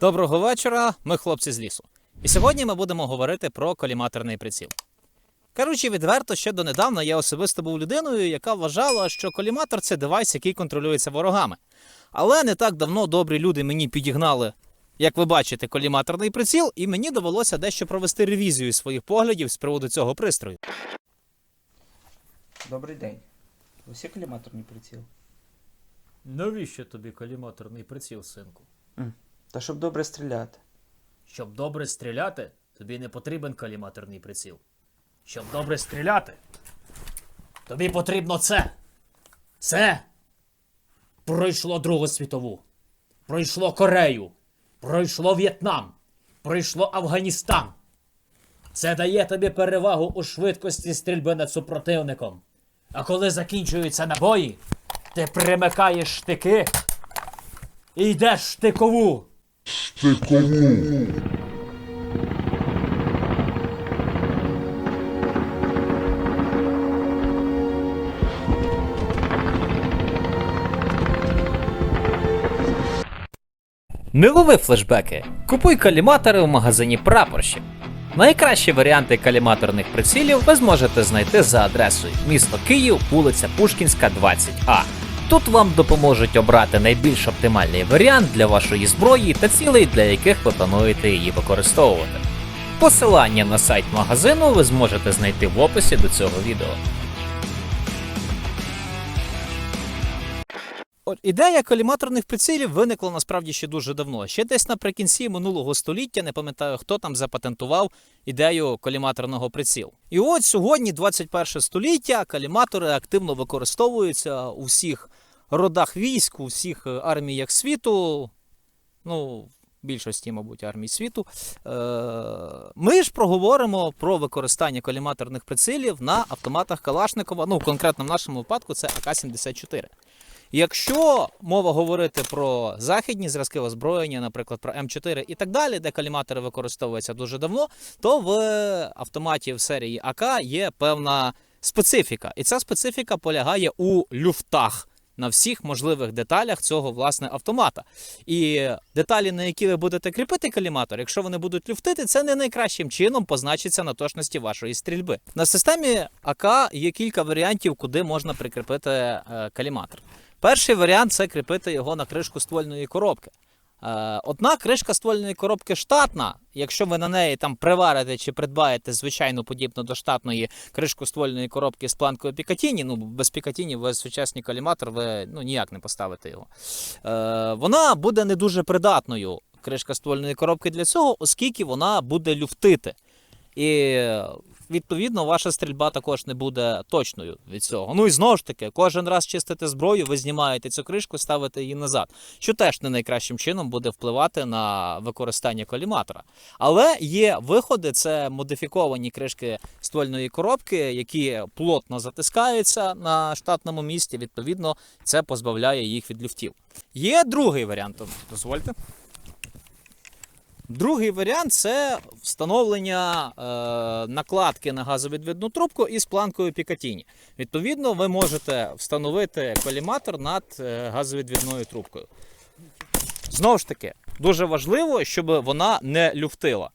Доброго вечора, ми хлопці з лісу. І сьогодні ми будемо говорити про коліматорний приціл. Кажучи відверто, ще донедавна я особисто був людиною, яка вважала, що коліматор це девайс, який контролюється ворогами. Але не так давно добрі люди мені підігнали, як ви бачите, коліматорний приціл, і мені довелося дещо провести ревізію своїх поглядів з приводу цього пристрою. Добрий день. Усі коліматорний приціл. Навіщо тобі коліматорний приціл, синку? Та щоб добре стріляти. Щоб добре стріляти, тобі не потрібен коліматорний приціл. Щоб добре стріляти, тобі потрібно це. Це пройшло Другу світову, пройшло Корею, пройшло В'єтнам, пройшло Афганістан. Це дає тобі перевагу у швидкості стрільби над супротивником. А коли закінчуються набої, ти примикаєш штики і йдеш в штикову. Не лови флешбеки. Купуй каліматори в магазині прапорщик. Найкращі варіанти каліматорних прицілів ви зможете знайти за адресою місто Київ, вулиця Пушкінська, 20А. Тут вам допоможуть обрати найбільш оптимальний варіант для вашої зброї та цілей, для яких ви плануєте її використовувати. Посилання на сайт магазину ви зможете знайти в описі до цього відео. От ідея коліматорних прицілів виникла насправді ще дуже давно. Ще десь наприкінці минулого століття, не пам'ятаю, хто там запатентував ідею коліматорного прицілу. І от сьогодні, 21 століття, коліматори активно використовуються у всіх родах військ, у всіх е, арміях світу. Ну, більшості, мабуть, армій світу. Е, Ми ж проговоримо про використання коліматорних прицілів на автоматах Калашникова. Ну, конкретно в нашому випадку це АК-74. Якщо мова говорити про західні зразки озброєння, наприклад, про М4 і так далі, де каліматори використовуються дуже давно, то в автоматі в серії АК є певна специфіка. І ця специфіка полягає у люфтах. На всіх можливих деталях цього власне автомата. І деталі, на які ви будете кріпити каліматор, якщо вони будуть люфтити, це не найкращим чином позначиться на точності вашої стрільби. На системі АК є кілька варіантів, куди можна прикріпити е, каліматор. Перший варіант це кріпити його на кришку ствольної коробки. Е, Одна кришка ствольної коробки штатна. Якщо ви на неї там приварите чи придбаєте звичайно подібно до штатної кришку ствольної коробки з планкою Пікатіні, ну без Пікатіні ви сучасний каліматор, ви ну, ніяк не поставите його. Е, Вона буде не дуже придатною, кришка ствольної коробки для цього, оскільки вона буде люфтити. І відповідно ваша стрільба також не буде точною від цього. Ну і знову ж таки, кожен раз чистите зброю, ви знімаєте цю кришку, ставите її назад, що теж не найкращим чином буде впливати на використання коліматора. Але є виходи, це модифіковані кришки ствольної коробки, які плотно затискаються на штатному місці. Відповідно, це позбавляє їх від люфтів. Є другий варіант. Дозвольте. Другий варіант це встановлення е, накладки на газовідвідну трубку із планкою Пікатіні. Відповідно, ви можете встановити коліматор над е, газовідвідною трубкою. Знову ж таки, дуже важливо, щоб вона не люфтила.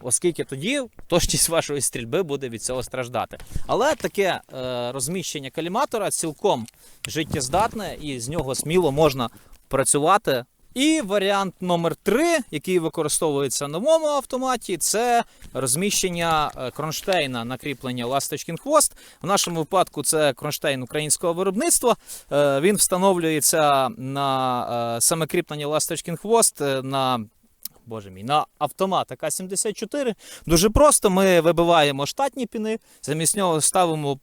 Оскільки тоді точність вашої стрільби буде від цього страждати. Але таке е, розміщення коліматора цілком життєздатне і з нього сміло можна працювати і варіант номер 3 який використовується в новому автоматі, це розміщення е, кронштейна на кріплення ласточкін хвост. В нашому випадку це кронштейн українського виробництва. Е, Він встановлюється на е, саме кріплення ласточкін хвост на. Боже мій, на автомат АК-74. Дуже просто ми вибиваємо штатні піни, замість нього ставимо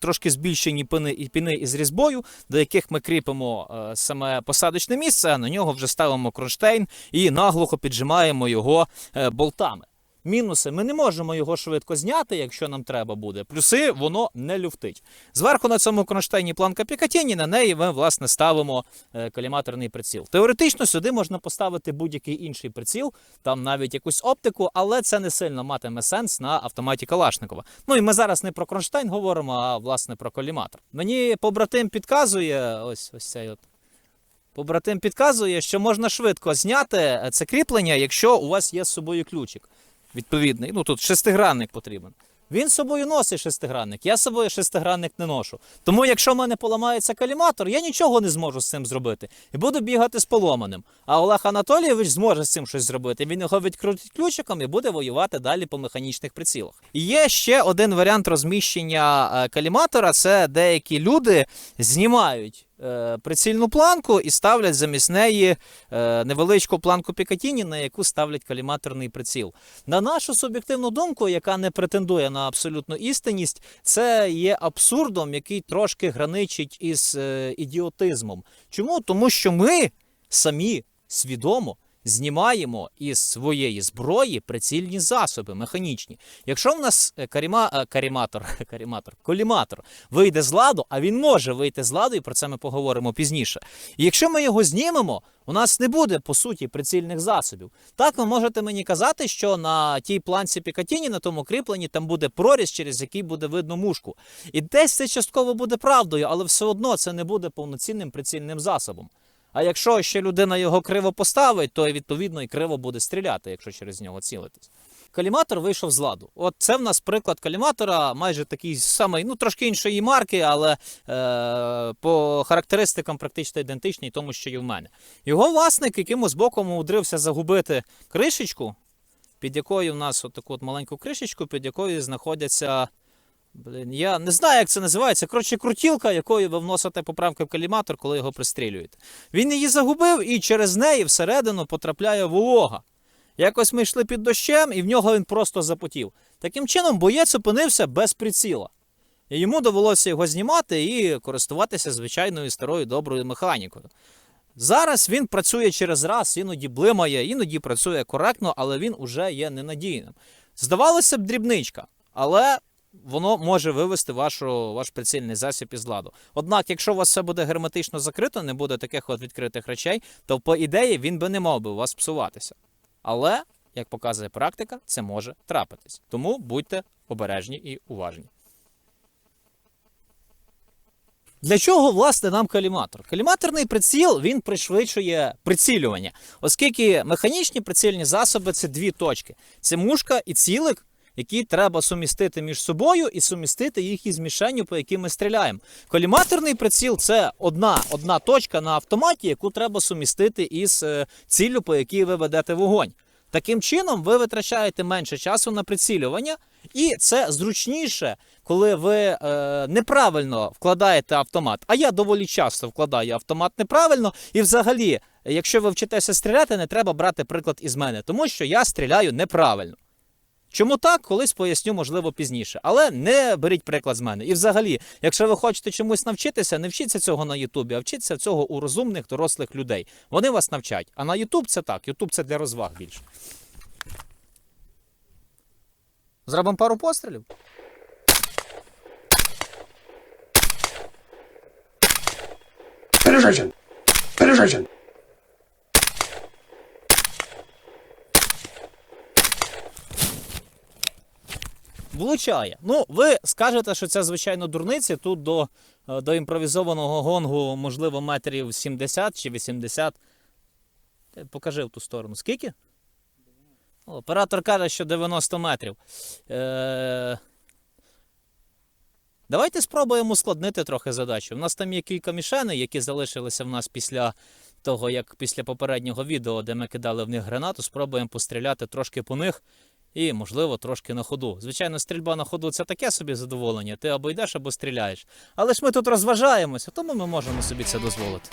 трошки збільшені піни і піни із різьбою, до яких ми кріпимо е, саме посадочне місце, а на нього вже ставимо кронштейн і наглухо піджимаємо його е, болтами. Мінуси, ми не можемо його швидко зняти, якщо нам треба буде. Плюси, воно не люфтить. Зверху на цьому кронштейні планка Пікатіні, на неї ми власне ставимо е, коліматорний приціл. Теоретично сюди можна поставити будь-який інший приціл, там навіть якусь оптику, але це не сильно матиме сенс на автоматі Калашникова. Ну і ми зараз не про кронштейн говоримо, а власне про коліматор. Мені побратим підказує, ось ось цей от. Побратим підказує, що можна швидко зняти е, це кріплення, якщо у вас є з собою ключик. Відповідний. Ну тут шестигранник потрібен. Він з собою носить шестигранник. Я з собою шестигранник не ношу. Тому, якщо в мене поламається каліматор, я нічого не зможу з цим зробити. І буду бігати з поломаним. А Олег Анатолійович зможе з цим щось зробити. Він його відкрутить ключиком і буде воювати далі по механічних прицілах. І є ще один варіант розміщення е, каліматора: це деякі люди знімають. Е, Прицільну планку і ставлять замість неї е, невеличку планку Пікатіні, на яку ставлять каліматорний приціл. На нашу суб'єктивну думку, яка не претендує на абсолютну істинність, це є абсурдом, який трошки граничить із е, ідіотизмом. Чому? Тому що ми самі свідомо знімаємо із своєї зброї прицільні засоби механічні. Якщо в нас е, каріма, е, каріматор, каріматор, коліматор вийде з ладу, а він може вийти з ладу, і про це ми поговоримо пізніше. І якщо ми його знімемо, у нас не буде по суті прицільних засобів. Так, ви можете мені казати, що на тій планці Пікатіні, на тому кріпленні, там буде проріз, через який буде видно мушку. І десь це частково буде правдою, але все одно це не буде повноцінним прицільним засобом. А якщо ще людина його криво поставить, то відповідно і криво буде стріляти, якщо через нього цілитись. Каліматор вийшов з ладу. От це в нас приклад каліматора, майже такий самий, ну трошки іншої марки, але е, по характеристикам практично ідентичний тому, що і в мене. Його власник якимось боком умудрився загубити кришечку, під якою в нас от таку от маленьку кришечку, під якою знаходяться. Блін, я не знаю, як це називається. Коротше, крутілка, якою ви вносите поправки в каліматор, коли його пристрілюєте. Він її загубив і через неї всередину потрапляє волога. Якось ми йшли під дощем, і в нього він просто запотів. Таким чином, боєць опинився без приціла. І йому довелося його знімати і користуватися звичайною старою доброю механікою. Зараз він працює через раз, іноді блимає, іноді працює коректно, але він уже є ненадійним. Здавалося б, дрібничка, але воно може вивести вашу, ваш прицільний засіб із ладу. Однак, якщо у вас все буде герметично закрито, не буде таких от відкритих речей, то по ідеї він би не мав би у вас псуватися. Але, як показує практика, це може трапитись. Тому будьте обережні і уважні. Для чого власне нам каліматор? Каліматорний приціл він пришвидшує прицілювання, оскільки механічні прицільні засоби це дві точки: це мушка і цілик, які треба сумістити між собою і сумістити їх із мішенню, по якій ми стріляємо. Коліматорний приціл це одна, одна точка на автоматі, яку треба сумістити із е, ціллю, по якій ви ведете вогонь. Таким чином, ви витрачаєте менше часу на прицілювання, і це зручніше, коли ви е, неправильно вкладаєте автомат. А я доволі часто вкладаю автомат неправильно. І взагалі, якщо ви вчитеся стріляти, не треба брати приклад із мене, тому що я стріляю неправильно. Чому так, колись поясню, можливо, пізніше. Але не беріть приклад з мене. І взагалі, якщо ви хочете чомусь навчитися, не вчіться цього на Ютубі, а вчіться цього у розумних дорослих людей. Вони вас навчать. А на Ютуб це так. Ютуб це для розваг більше. Зробимо пару пострілів. Penetration! Penetration! Влучає. Ну, ви скажете, що це звичайно дурниці. Тут до, е, до імпровізованого гонгу, можливо, метрів 70 чи 80. Покажи в ту сторону. Скільки? Оператор каже, що 90 метрів. Е... Давайте спробуємо ускладнити трохи задачу. У нас там є кілька мішеней, які залишилися в нас після того, як після попереднього відео, де ми кидали в них гранату, спробуємо постріляти трошки по них і, можливо, трошки на ходу. Звичайно, стрільба на ходу це таке собі задоволення. Ти або йдеш, або стріляєш. Але ж ми тут розважаємося, тому ми можемо собі це дозволити.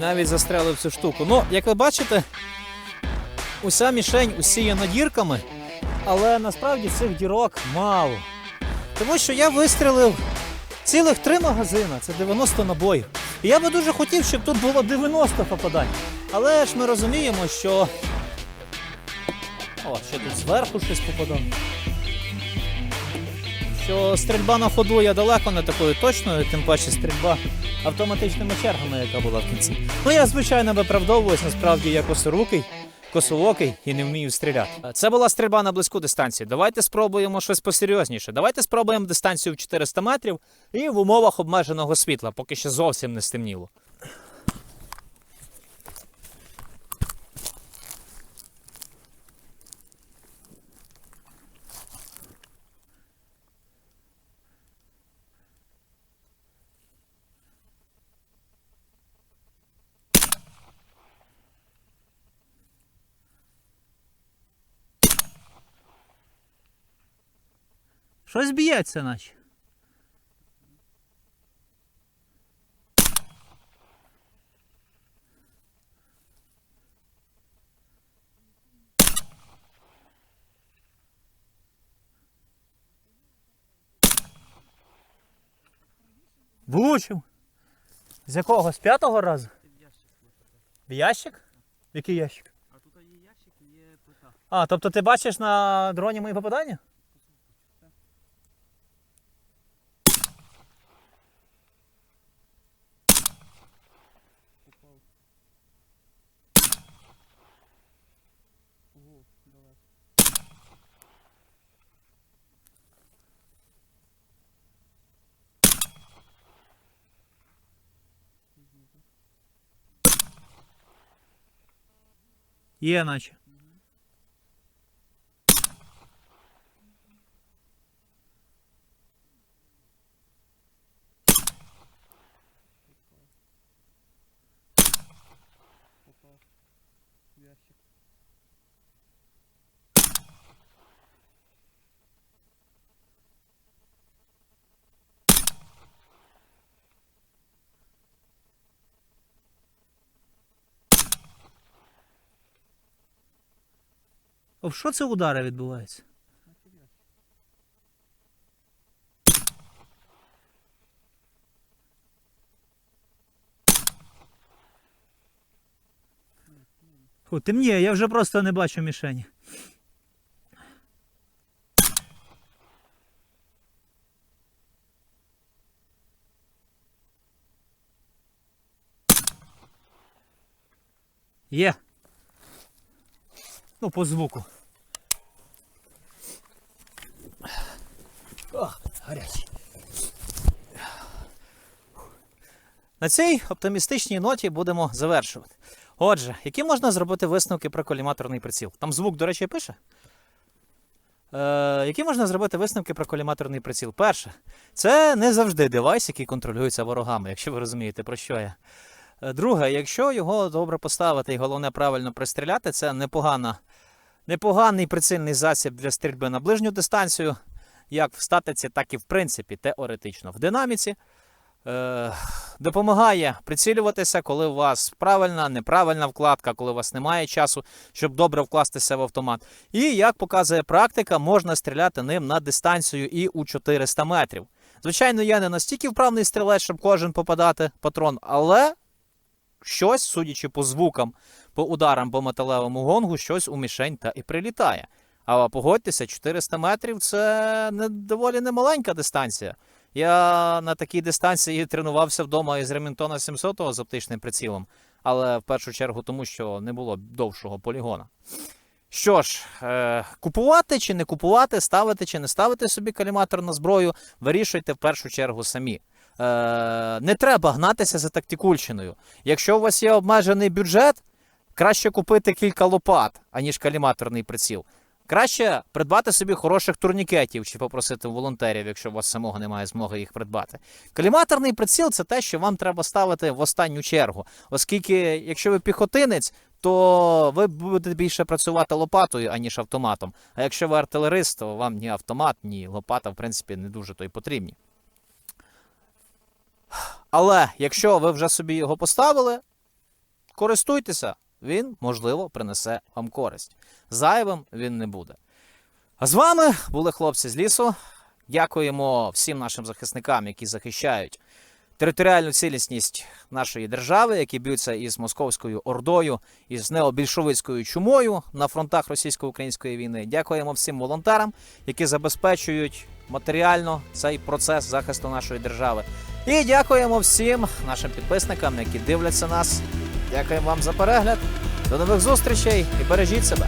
Навіть застрелив цю штуку. Ну, як ви бачите, уся мішень усіяна дірками, але насправді цих дірок мало. Тому що я вистрілив цілих три магазини, це 90 набоїв. І я би дуже хотів, щоб тут було 90 попадань. Але ж ми розуміємо, що. О, ще тут зверху щось попадало. Що стрільба на ходу є далеко не такою точною, тим паче стрільба автоматичними чергами, яка була в кінці. Ну я звичайно виправдовуюсь, насправді я косорукий, косоокий і не вмію стріляти. Це була стрільба на близьку дистанцію. Давайте спробуємо щось посерйозніше. Давайте спробуємо дистанцію в 400 метрів і в умовах обмеженого світла, поки ще зовсім не стемніло. Щось б'ється, наче. Влучив. З якого? З п'ятого разу? В ящик? В який ящик? А тут є ящик і є плита. А, тобто ти бачиш на дроні мої попадання? Ого, далеко. Є, наче. Попав. В ящик. В що це удари відбуваються? Фу, темніє, я вже просто не бачу мішені. Є. Ну, по звуку. Ох, гарячий. На цій оптимістичній ноті будемо завершувати. Отже, які можна зробити висновки про коліматорний приціл? Там звук, до речі, пише. Е, які можна зробити висновки про коліматорний приціл? Перше, це не завжди девайс, який контролюється ворогами, якщо ви розумієте, про що я. Друге, якщо його добре поставити і головне правильно пристріляти, це непогана, непоганий прицільний засіб для стрільби на ближню дистанцію, як в статиці, так і в принципі теоретично в динаміці. Е, допомагає прицілюватися, коли у вас правильна, неправильна вкладка, коли у вас немає часу, щоб добре вкластися в автомат. І як показує практика, можна стріляти ним на дистанцію і у 400 метрів. Звичайно, я не настільки вправний стрілець, щоб кожен попадати патрон, але щось, судячи по звукам, по ударам по металевому гонгу, щось у мішень та і прилітає. А погодьтеся, 400 метрів це не доволі немаленька дистанція. Я на такій дистанції тренувався вдома із Ремінтона 700 з оптичним прицілом, але в першу чергу тому, що не було довшого полігона. Що ж, е, купувати чи не купувати, ставити чи не ставити собі каліматор на зброю, вирішуйте в першу чергу самі. Е, не треба гнатися за тактикульщиною. Якщо у вас є обмежений бюджет, краще купити кілька лопат, аніж каліматорний приціл. Краще придбати собі хороших турнікетів чи попросити волонтерів, якщо у вас самого немає змоги їх придбати. Каліматорний приціл це те, що вам треба ставити в останню чергу, оскільки, якщо ви піхотинець, то ви будете більше працювати лопатою, аніж автоматом. А якщо ви артилерист, то вам ні автомат, ні лопата, в принципі, не дуже то й потрібні. Але якщо ви вже собі його поставили, користуйтеся, він, можливо, принесе вам користь. Зайвим він не буде. А з вами були хлопці з лісу. Дякуємо всім нашим захисникам, які захищають територіальну цілісність нашої держави, які б'ються із московською ордою, із необільшовицькою чумою на фронтах російсько-української війни. Дякуємо всім волонтерам, які забезпечують матеріально цей процес захисту нашої держави. І дякуємо всім нашим підписникам, які дивляться нас. Дякуємо вам за перегляд. До нових зустрічей і бережіть себе.